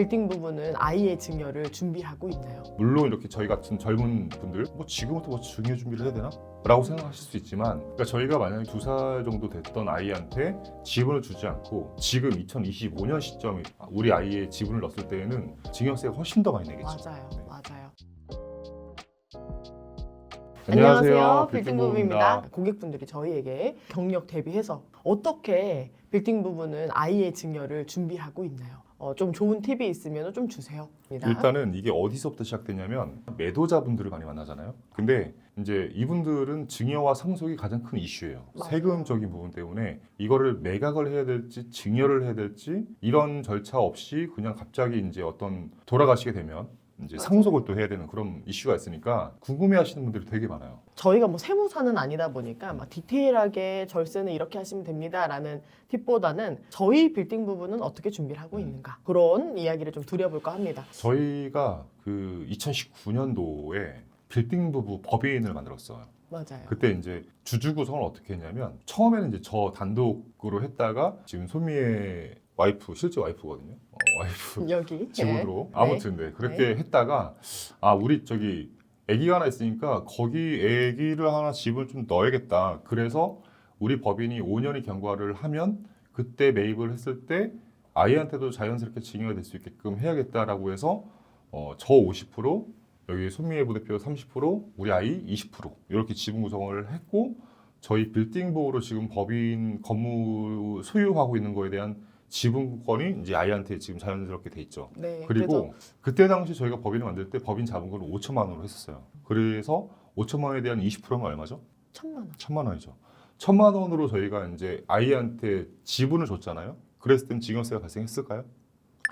빌딩 부부는 아이의 증여를 준비하고 있나요? 물론 이렇게 저희 같은 젊은 분들 뭐 지금부터 뭐 증여 준비를 해야 되나? 라고 생각하실 수 있지만 그러니까 저희가 만약에 두 살 정도 됐던 아이한테 지분을 주지 않고 지금 2025년 시점에 우리 아이의 지분을 넣었을 때에는 증여세가 훨씬 더 많이 내겠죠. 맞아요, 네. 맞아요. 안녕하세요. 빌딩 부부입니다. 고객분들이 저희에게 경력 대비해서 어떻게 빌딩 부부는 아이의 증여를 준비하고 있나요? 어, 좀 좋은 팁이 있으면 좀 주세요. 일단은 이게 어디서부터 시작되냐면 매도자분들을 많이 만나잖아요. 근데 이제 이분들은 증여와 상속이 가장 큰 이슈예요. 맞아요. 세금적인 부분 때문에 이거를 매각을 해야 될지 증여를 해야 될지 이런 절차 없이 그냥 갑자기 이제 어떤 돌아가시게 되면 이제. 상속을 또 해야 되는 그런 이슈가 있으니까 궁금해하시는 분들이 되게 많아요. 저희가 뭐 세무사는 아니다 보니까 막 디테일하게 절세는 이렇게 하시면 됩니다라는 팁보다는 저희 빌딩 부부는 어떻게 준비를 하고 음. 있는가 그런 이야기를 좀 드려볼까 합니다. 저희가 그 2019년도에 빌딩 부부 법인을 만들었어요. 맞아요. 그때 이제 주주 구성을 어떻게 했냐면 처음에는 이제 저 단독으로 했다가 지금 소미의 와이프 실제 와이프거든요. 어, 와이프 여기 지분으로 네. 아무튼 네 그렇게 했다가 아 우리 저기 아기가 하나 있으니까 거기 아기를 하나 집을 좀 넣어야겠다. 그래서 우리 법인이 5년이 경과를 하면 그때 매입을 했을 때 아이한테도 자연스럽게 증여가 될 수 있게끔 해야겠다라고 해서 어, 저 50% 여기 손미애 부대표 30% 우리 아이 20% 이렇게 지분 구성을 했고 저희 빌딩 보호로 지금 법인 건물 소유하고 있는 거에 대한 지분권이 이제 아이한테 지금 자연스럽게 돼 있죠. 네. 그리고 그때 당시 저희가 법인을 만들 때 법인 자본금을 5천만 원으로 했었어요. 그래서 5천만 원에 대한 20%는 얼마죠? 천만 원. 천만 원이죠. 천만 원으로 저희가 이제 아이한테 지분을 줬잖아요. 그랬을 땐 증여세가 발생했을까요?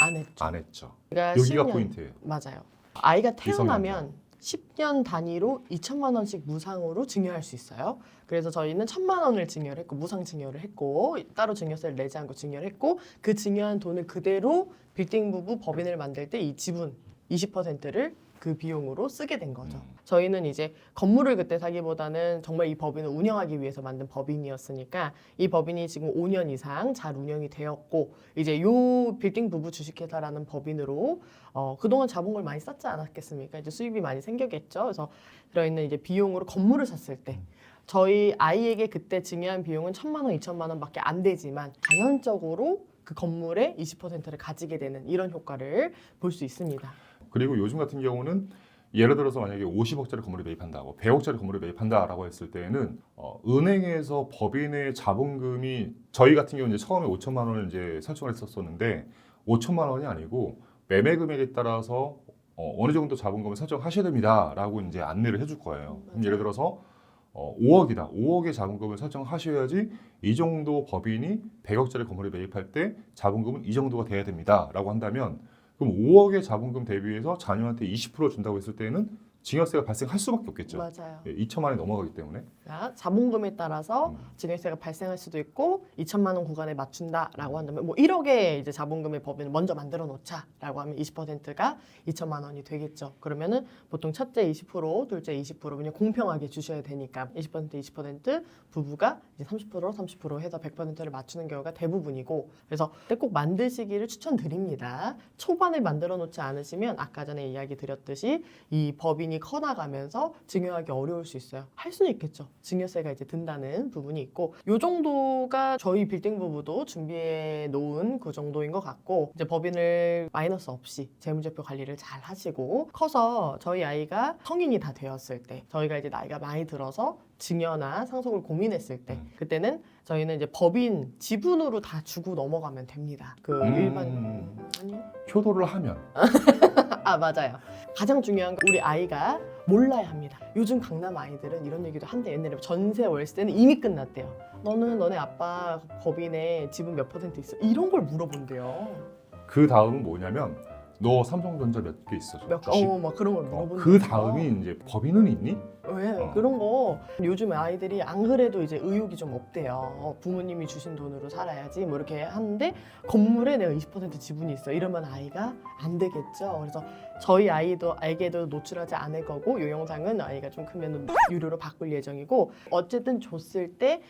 안 했죠. 안 했죠. 그러니까 여기가 10년 포인트예요. 맞아요. 아이가 태어나면. 10년 단위로 2천만 원씩 무상으로 증여할 수 있어요. 그래서 저희는 천만 원을 증여를 했고 무상 증여를 했고 따로 증여세를 내지 않고 증여를 했고 그 증여한 돈을 그대로 빌딩 부부 법인을 만들 때 이 지분 20%를 그 비용으로 쓰게 된 거죠. 음. 저희는 이제 건물을 그때 사기보다는 정말 이 법인을 운영하기 위해서 만든 법인이었으니까 이 법인이 지금 5년 이상 잘 운영이 되었고 이제 요 빌딩 부부 주식회사라는 법인으로 어, 그동안 자본금을 많이 썼지 않았겠습니까? 이제 수입이 많이 생겼겠죠. 그래서 들어있는 이제 비용으로 건물을 샀을 때 저희 아이에게 그때 증여한 비용은 천만 원, 이천만 원밖에 안 되지만 자연적으로 그 건물의 20%를 가지게 되는 이런 효과를 볼 수 있습니다. 그리고 요즘 같은 경우는 예를 들어서 만약에 50억짜리 건물을 매입한다, 뭐 100억짜리 건물을 매입한다라고 했을 때는 어, 은행에서 법인의 자본금이 저희 같은 경우는 이제 처음에 5천만 원을 이제 설정을 했었었는데 5천만 원이 아니고 매매 금액에 따라서 어, 어느 정도 자본금을 설정하셔야 됩니다라고 이제 안내를 해줄 거예요. 그럼 예를 들어서 어, 5억이다. 5억의 자본금을 설정하셔야지 이 정도 법인이 100억짜리 건물을 매입할 때 자본금은 이 정도가 돼야 됩니다 라고 한다면 그럼 5억의 자본금 대비해서 자녀한테 20% 준다고 했을 때는 증여세가 발생할 수밖에 없겠죠. 맞아요. 예, 2천만 원이 넘어가기 때문에. 자, 자본금에 따라서 음. 증여세가 발생할 수도 있고 2천만 원 구간에 맞춘다라고 한다면 뭐 1억의 이제 자본금의 법인을 먼저 만들어 놓자라고 하면 20%가 2천만 원이 되겠죠. 그러면은 보통 첫째 20%, 둘째 20% 그냥 공평하게 주셔야 되니까 20% 20% 부부가 이제 30% 30% 해서 100%를 맞추는 경우가 대부분이고 그래서 꼭 만드시기를 추천드립니다. 초반에 만들어 놓지 않으시면 아까 전에 이야기 드렸듯이 이 법인이 커나가면서 증여하기 어려울 수 있어요. 할 수는 있겠죠. 증여세가 이제 든다는 부분이 있고 요 정도가 저희 빌딩 부부도 준비해 놓은 그 정도인 것 같고 이제 법인을 마이너스 없이 재무제표 관리를 잘 하시고 커서 저희 아이가 성인이 다 되었을 때 저희가 이제 나이가 많이 들어서 증여나 상속을 고민했을 때 음. 그때는 저희는 이제 법인 지분으로 다 주고 넘어가면 됩니다. 그 음. 일반 아니요. 효도를 하면 아 맞아요. 가장 중요한 건 우리 아이가 몰라야 합니다. 요즘 강남 아이들은 이런 얘기도 한대 옛날에 전세 월세는 이미 끝났대요. 너는 너네 아빠 법인에 지분 몇 퍼센트 있어? 이런 걸 물어본대요. 그 다음은 뭐냐면 너 삼성전자 몇 개 있어? 몇 주식? 어, 막 그런 걸 어, 물어본대요. 그 다음이 이제 법인은 있니? 왜 어. 그런 거 요즘 아이들이 안 그래도 이제 의욕이 좀 없대요. 어, 부모님이 주신 돈으로 살아야지 뭐 이렇게 하는데 건물에 내가 20% 지분이 있어 이러면 아이가 안 되겠죠. 그래서 저희 아이도 알게도 노출하지 않을 거고 이 영상은 아이가 좀 크면 유료로 바꿀 예정이고 어쨌든 줬을 때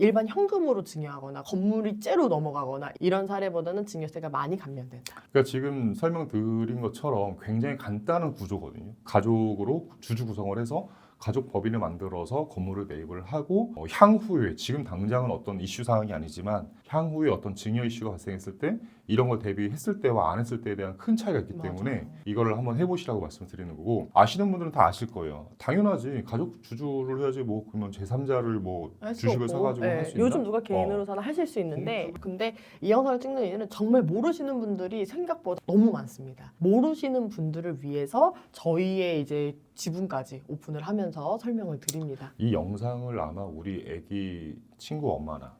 일반 현금으로 증여하거나 건물이 째로 넘어가거나 이런 사례보다는 증여세가 많이 감면된다. 그러니까 지금 설명드린 것처럼 굉장히 간단한 구조거든요. 가족으로 주주 구성을 해서 가족 법인을 만들어서 건물을 매입을 하고 어, 향후에 지금 당장은 어떤 이슈 사항이 아니지만 향후에 어떤 증여 이슈가 발생했을 때 이런 걸 대비했을 때와 안 했을 때에 대한 큰 차이가 있기 맞아요. 때문에 이거를 한번 해보시라고 말씀드리는 거고 아시는 분들은 다 아실 거예요. 당연하지 가족 주주를 해야지 뭐 그러면 제3자를 뭐 주식을 없고, 사가지고 예, 할수 있나? 요즘 누가 개인으로 어. 사나 하실 수 있는데 근데 이 영상을 찍는 이유는 정말 모르시는 분들이 생각보다 너무 많습니다. 모르시는 분들을 위해서 저희의 이제 지분까지 오픈을 하면서 설명을 드립니다. 이 영상을 아마 우리 애기 친구 엄마나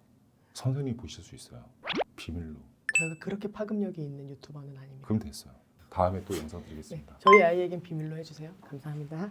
선생님이 보실 수 있어요. 비밀로. 저희가 그렇게 파급력이 있는 유튜버는 아닙니다. 그럼 됐어요. 다음에 또 영상 네, 드리겠습니다. 저희 아이에겐 비밀로 해주세요. 감사합니다.